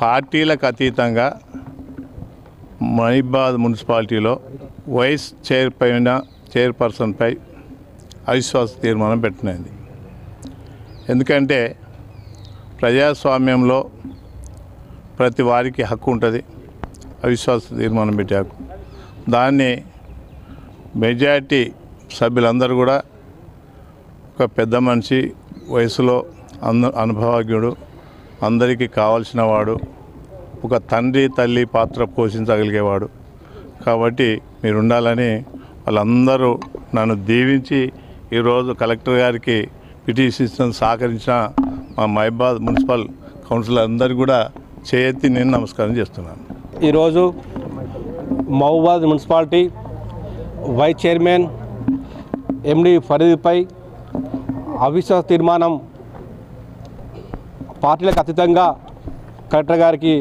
పార్టీలకు అతీతంగా మహిబాద్ మున్సిపాలిటీలో వైస్ చైర్ పైన చైర్పర్సన్పై అవిశ్వాస తీర్మానం పెట్టినది. ఎందుకంటే ప్రజాస్వామ్యంలో ప్రతి వారికి హక్కు ఉంటుంది అవిశ్వాస తీర్మానం పెట్టే హక్కు. దాన్ని మెజారిటీ సభ్యులందరూ కూడా ఒక పెద్ద మనిషి వయసులో అంద అనుభవజ్ఞుడు అందరికీ కావాల్సిన వాడు ఒక తండ్రి తల్లి పాత్ర పోషించగలిగేవాడు. కాబట్టి మీరు ఉండాలని వాళ్ళందరూ నన్ను దీవించి ఈరోజు కలెక్టర్ గారికి పిటిషన్ సహకరించిన మా మహిబాద్ మున్సిపల్ కౌన్సిలర్ అందరికీ కూడా చేయెత్తి నేను నమస్కారం చేస్తున్నాను. ఈరోజు Mahabubabad municipality vice chairman MD ఫరీద్పై అవిశ్వాస తీర్మానం పార్టీలకు అతీతంగా కలెక్టర్ గారికి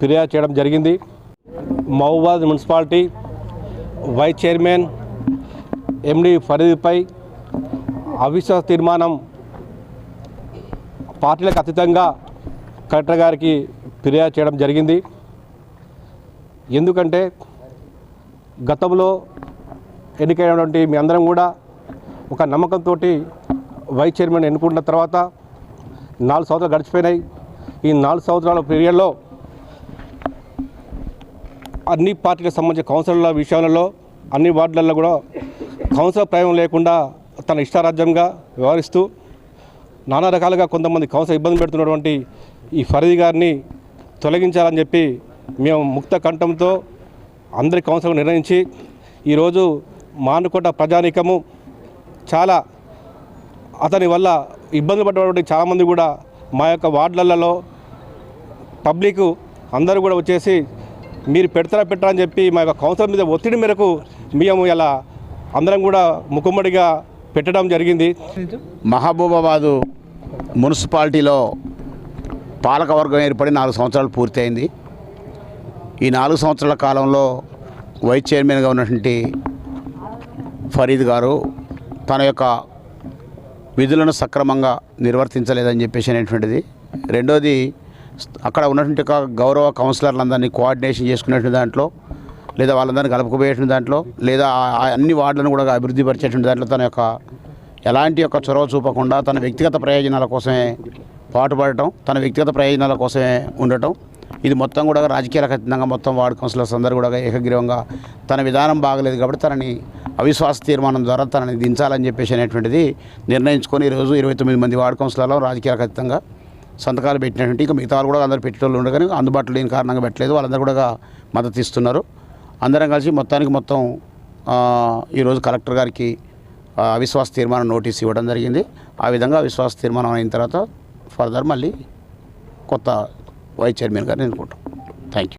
ఫిర్యాదు చేయడం జరిగింది. Mahabubabad municipality vice chairman MD ఫరీద్పై అవిశ్వాస తీర్మానం పార్టీలకు అతీతంగా కలెక్టర్ గారికి ఫిర్యాదు చేయడం జరిగింది. ఎందుకంటే గతంలో ఎన్నికైనటువంటి మీ అందరం కూడా ఒక నమ్మకంతో వైస్ చైర్మన్ ఎన్నుకున్న తర్వాత నాలుగు సంవత్సరాలు గడిచిపోయినాయి. ఈ నాలుగు సంవత్సరాల పీరియడ్లో అన్ని పార్టీలకు సంబంధించిన కౌన్సిలర్ల విషయాలలో అన్ని వార్డులలో కూడా కౌన్సిలర్ ప్రయోగం లేకుండా తన ఇష్టారాజ్యంగా వ్యవహరిస్తూ నానా రకాలుగా కొంతమంది కౌన్సిలర్ ఇబ్బంది పెడుతున్నటువంటి ఈ ఫరీద్ గారిని తొలగించాలని చెప్పి మేము ముక్త కంఠంతో అందరి కౌన్సిలర్ నిర్ణయించి ఈరోజు మానుకోట ప్రజానీకము చాలా అతని వల్ల ఇబ్బందులు పడ్డటువంటి చాలామంది కూడా మా యొక్క వార్డులలో పబ్లిక్ అందరూ కూడా వచ్చేసి మీరు పెడతారా పెట్టరా అని చెప్పి మా యొక్క కౌన్సిలర్ మీద ఒత్తిడి మేరకు మేము ఇలా అందరం కూడా ముఖమ్మడిగా పెట్టడం జరిగింది. మహబూబాబాదు మున్సిపాలిటీలో పాలకవర్గం ఏర్పడి నాలుగు సంవత్సరాలు పూర్తయింది. ఈ నాలుగు సంవత్సరాల కాలంలో వైస్ చైర్మన్గా ఉన్నటువంటి ఫరీద్ గారు తన యొక్క విధులను సక్రమంగా నిర్వర్తించలేదని చెప్పేసి అనేటువంటిది. రెండోది అక్కడ ఉన్నటువంటి గౌరవ కౌన్సిలర్లందరినీ కోఆర్డినేషన్ చేసుకునేటువంటి దాంట్లో లేదా వాళ్ళందరినీ కలుపుకుపోయేటువంటి దాంట్లో లేదా అన్ని వార్డులను కూడా అభివృద్ధి పరిచేటువంటి దాంట్లో తన యొక్క ఎలాంటి యొక్క చొరవ చూపకుండా తన వ్యక్తిగత ప్రయోజనాల కోసమే పాటుపడటం తన వ్యక్తిగత ప్రయోజనాల కోసమే ఉండటం. ఇది మొత్తం కూడా రాజకీయ అతీతంగా మొత్తం వార్డు కౌన్సిలర్స్ అందరూ కూడా ఏకగ్రీవంగా తన విధానం బాగలేదు కాబట్టి తనని అవిశ్వాస తీర్మానం ద్వారా తనని దించాలని చెప్పేసి అనేటువంటిది నిర్ణయించుకొని ఈరోజు ఇరవై తొమ్మిది మంది వార్డు కౌన్సిలర్లో రాజకీయ ఖచ్చితంగా సంతకాలు పెట్టినటువంటి ఇంకా మిగతా కూడా అందరూ పెట్టేటోళ్ళు ఉండరు కానీ అందుబాటులో లేని కారణంగా పెట్టలేదు. వాళ్ళందరూ కూడా మద్దతు ఇస్తున్నారు. అందరం కలిసి మొత్తానికి మొత్తం ఈరోజు కలెక్టర్ గారికి అవిశ్వాస తీర్మానం నోటీస్ ఇవ్వడం జరిగింది. ఆ విధంగా అవిశ్వాస తీర్మానం అయిన తర్వాత ఫర్దర్ మళ్ళీ కొత్త వైస్ చైర్మన్ గారిని ఎన్నుకుంటాం.